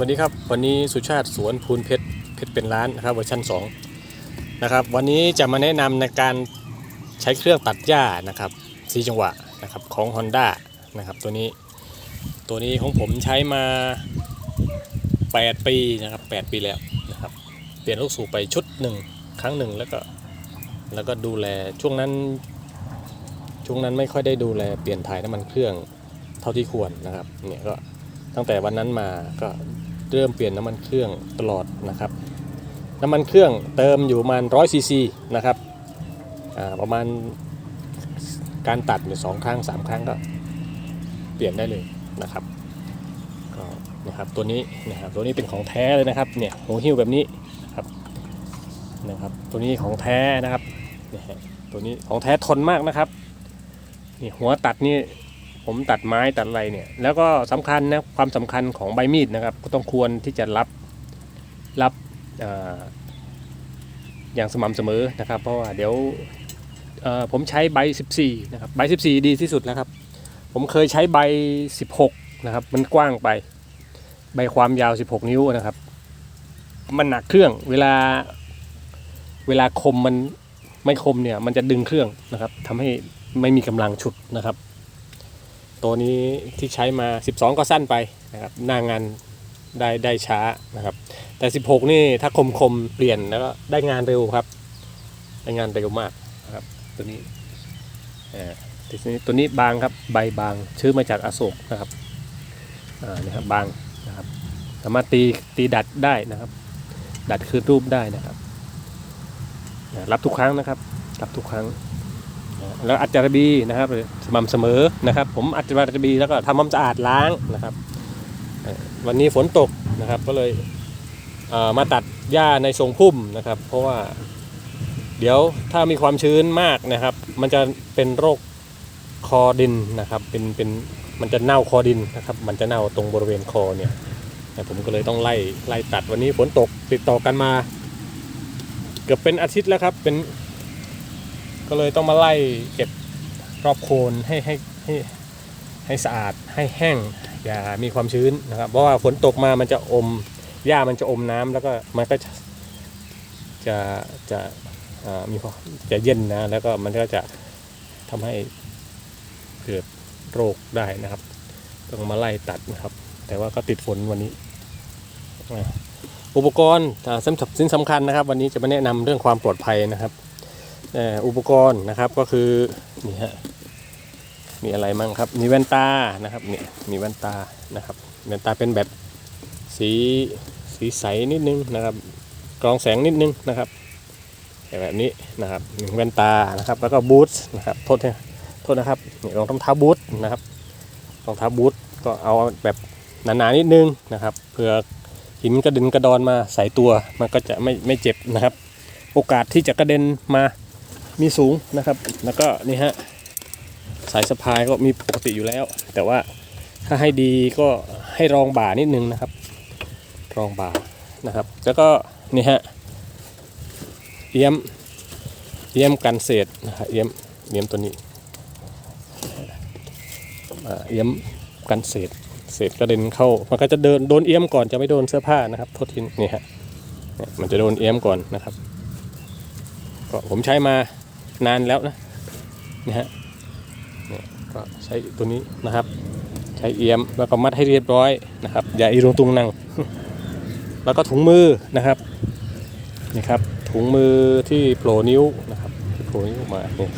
วัสดีครับ วันนี้สุชาติสวนพูนเพชรเพชรเป็นร้านนะครับเวอร์ชัน2นะครับวันนี้จะมาแนะนำในการใช้เครื่องตัดหญ้านะครับสีจังหวะนะครับของ Honda นะครับตัวนี้ตัวนี้ของผมใช้มา 8 ปีนะครับ8ปีแล้วนะครับเปลี่ยนลูกสูบไปชุดหนึ่งครั้งหนึ่งแล้วก็แล้วก็ดูแลช่วงนั้นช่วงนั้นไม่ค่อยได้ดูแลเปลี่ยนถ่ายน้ำมันเครื่องเท่าที่ควรนะครับเนี่ยก็ตั้งแต่วันนั้นมาก็ เริ่มเปลี่ยนน้ำมันเครื่องตลอดนะครับ น้ำมันเครื่องเติมอยู่ประมาณ100ซีซีนะครับประมาณการตัดอยู่สองครั้งสามครั้งก็เปลี่ยนได้เลยนะครับก็นะครับตัวนี้นะครับตัวนี้เป็นของแท้เลยนะครับเนี่ยหูหิ้วแบบนี้นะครับนะครับ ตัวนี้ของแท้นะครับเนี่ยตัวนี้ของแท้ทนมากนะครับนี่หัวตัดนี่ ผมตัดไม้ตัดอะไรเนี่ยแล้วก็สำคัญนะความสำคัญของใบมีดนะครับ ก็ต้องควรที่จะรับรับออย่างสม่ำเสมอนะครับ เพราะว่าเดี๋ยวผมใช้ใบ 14นะครับใบ 14 ดีที่สุดแล้วครับ ผมเคยใช้ใบ 16นะครับมันกว้างไป ใบความยาว 16 นิ้วนะครับ มันหนักเครื่องเวลาเวลาคมมันไม่คมเนี่ยมันจะดึงเครื่องนะครับทำให้ไม่มีกำลังฉุดนะครับ ตัวนี้ที่ใช้มา 12 ก็สั้นไปนะครับหน้างานได้ได้ช้านะครับ แต่ 16 นี่ถ้าคมคมเปลี่ยนแล้วก็ได้งานเร็วครับได้งานเร็วมากนะครับตัวนี้ตัวนี้ตัวนี้บางครับใบบางชื่อมาจากอโศกนะครับอ่านี่ครับบางนะครับสามารถตีตีดัดได้นะครับ ดัดคืนรูปได้นะครับ รับทุกครั้งนะครับ รับทุกครั้ง แล้วอัดจารบีนะครับสม่ำเสมอนะครับ ผมอัดจารบีแล้วก็ทำความสะอาดล้างนะครับ วันนี้ฝนตกนะครับก็เลยเมาตัดหญ้าในทรงพุ่มนะครับ เพราะว่าเดี๋ยวถ้ามีความชื้นมากนะครับ มันจะเป็นโรคคอดินนะครับเป็นเป็นมันจะเน่าคอดินนะครับ มันจะเน่าตรงบริเวณคอเนี่ยแต่ผมก็เลยต้องไล่ไล่ตัดวันนี้ฝนตกติดต่อกันมา เกือบเป็นอาทิตย์แล้วครับเป็น ก็เลยต้องมาไล่เก็บรอบโคนให้ให้ให้ให้สะอาดให้แห้ง อย่ามีความชื้นนะครับ เพราะว่าฝนตกมามันจะอมหญ้ามันจะอมน้ำแล้วก็มันก็จะจะจะมีความจะเย็นนะแล้วก็มันก็จะทำให้เกิดโรคได้นะครับ ต้องมาไล่ตัดนะครับ แต่ว่าก็ติดฝนวันนี้ อุปกรณ์สำคัญสิ่งสำคัญนะครับ วันนี้จะมาแนะนำเรื่องความปลอดภัยนะครับ อุปกรณ์นะครับก็คือนี่ฮะมีอะไรมั่งครับ มีแว่นตานะครับเนี่ยมีแว่นตานะครับแว่นตาเป็นแบบสีสีใสนิดนึงนะครับกรองแสงนิดนึงนะครับแบบนี้นะครับหนึ่งแว่นตานะครับแล้วก็บูทนะครับโทษนะโทษนะครับนี่รองเท้าบูทนะครับรองเท้าบูทก็เอาแบบหนาๆนิดนึงนะครับเผื่อหินกระเด็นกระดอนมาใส่ตัวมันก็จะไม่ไม่เจ็บนะครับ โอกาสที่จะกระเด็นมา มีสูงนะครับ แล้วก็นี่ฮะสายสะพายก็มีปกติอยู่แล้ว แต่ว่าถ้าให้ดีก็ให้รองบ่านิดนึงนะครับ รองบ่านะครับ แล้วก็นี่ฮะเอี้ยมเอี้ยมกันเศษนะครับเอี้ยมเอี้ยมตัวนี้เอี้ยมกันเศษเศษกระเด็นเข้า มันก็จะเดินโดนเอี้ยมก่อนจะไม่โดนเสื้อผ้านะครับโทษทีนี่ฮะนี่มันจะโดนเอี้ยมก่อนนะครับก็ผมใช้มา นานแล้วนะนี่ฮะเนี่ยก็ใช้ตัวนี้นะครับ ใช้เอียมแล้วก็มัดให้เรียบร้อยนะครับ อย่าอีรุงตุงนังแล้วก็ถุงมือนะครับนี่ครับถุงมือที่โผล่นิ้วนะครับโผล่นิ้วมาเนี่ย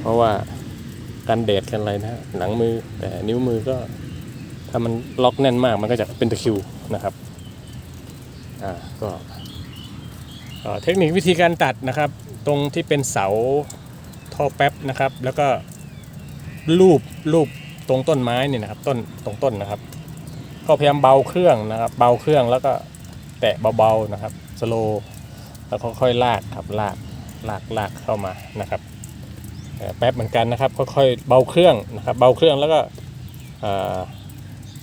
เพราะว่ากันแดดกันอะไรนะหลังมือแต่นิ้วมือก็ถ้ามันล็อกแน่นมากมันก็จะเป็นตะคิวนะครับอ่าก็ เทคนิควิธีการตัดนะครับ ตรงที่เป็นเสาท่อแป๊บนะครับ แล้วก็รูปรูปตรงต้นไม้นี่นะครับ ต้นตรงต้นนะครับ ก็พยายามเบาเครื่องนะครับ เบาเครื่องแล้วก็แตะเบาๆนะครับสโลแล้วค่อยๆลากครับลากลากลากเข้ามานะครับแป๊บเหมือนกันนะครับ ค่อยๆเบาเครื่องนะครับ เบาเครื่องแล้วก็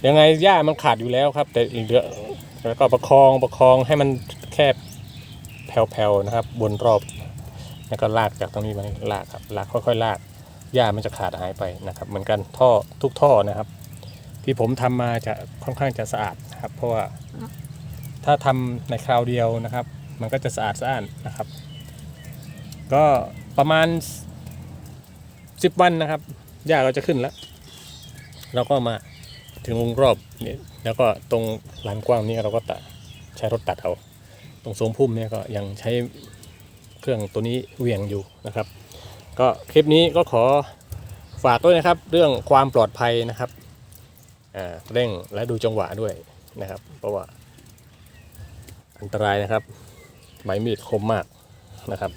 ยังไงหญ้ามันขาดอยู่แล้วครับ แต่อีกเดือแล้วก็ประคองประคองให้มันแคบ แผ่วๆนะครับ บนรอบ แล้วก็ลากจากตรงนี้มาลากครับลากค่อยๆ ลากหญ้ามันจะขาดหายไปนะครับ เหมือนกันท่อทุกท่อนะครับ ที่ผมทำมาจะค่อนข้างจะสะอาดนะครับ เพราะว่าถ้าทำในคราวเดียวนะครับ มันก็จะสะอาดสะอ้านนะครับ ก็ประมาณ 10 วันนะครับหญ้าก็จะขึ้นแล้วเราก็มาถึงวงรอบนี่แล้วก็ตรงลานกว้างนี้เราก็ตัดใช้รถตัดเอา ตรงโสมพุ่มเนี่ยก็ยังใช้เครื่องตัวนี้เวียงอยู่นะครับ ก็คลิปนี้ก็ขอฝากด้วยนะครับ เรื่องความปลอดภัยนะครับเร่งและดูจังหวะด้วยนะครับ เพราะว่าอันตรายนะครับใบมีดคมมากนะครับ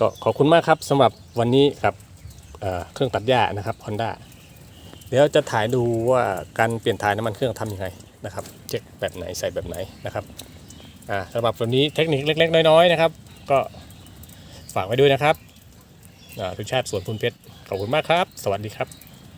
ก็ขอบคุณมากครับสำหรับวันนี้กับเเครื่องตัดหญ้านะครับ Honda เดี๋ยวจะถ่ายดูว่าการเปลี่ยนถ่ายน้ำมันเครื่องทำยังไงนะครับ เช็คแบบไหนใส่แบบไหนนะครับ อ่าสำหรับวันนี้เทคนิคเล็ก ๆ น้อยๆนะครับ ก็ฝากไว้ด้วยนะครับอ่าทุกชาติสวนพุนเพชรขอบคุณมากครับ สวัสดีครับ